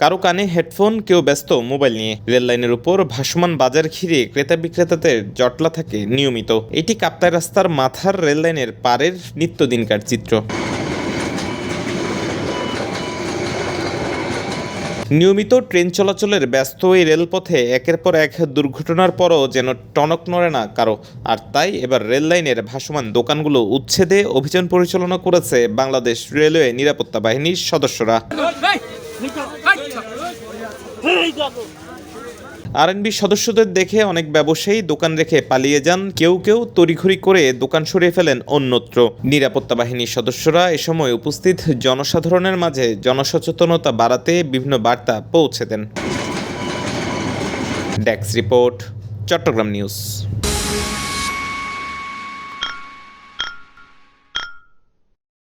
কারও কানে হেডফোন, কেউ ব্যস্ত মোবাইল নিয়ে। রেল লাইনের উপর ভাসমান বাজার ঘিরে ক্রেতা বিক্রেতাদের জটলা থাকে নিয়মিত। এটি কাপ্তাই রাস্তার মাথার রেল লাইনের পারের নিত্যদিনকার চিত্র। নিয়মিত ট্রেন চলাচলের ব্যস্ত এই রেলপথে একের পর এক দুর্ঘটনার পরও যেন টনক নড়ে না কারও। আর তাই এবার রেল লাইনের ভাসমান দোকানগুলো উচ্ছেদে অভিযান পরিচালনা করেছে বাংলাদেশ রেলওয়ে নিরাপত্তা বাহিনীর সদস্যরা। আরএনবি সদস্যদের দেখে অনেক ব্যবসায়ী দোকান রেখে পালিয়ে যান। কেউ কেউ তড়িঘড়ি করে দোকান সরিয়ে ফেলেন অন্যত্র। নিরাপত্তা বাহিনীর সদস্যরা এ সময় উপস্থিত। জনসাধারণের মাঝে জনসচেতনতা বাড়াতে বিভিন্ন বার্তা পৌঁছে দেন। ডেক্স রিপোর্ট চট্টগ্রাম নিউজ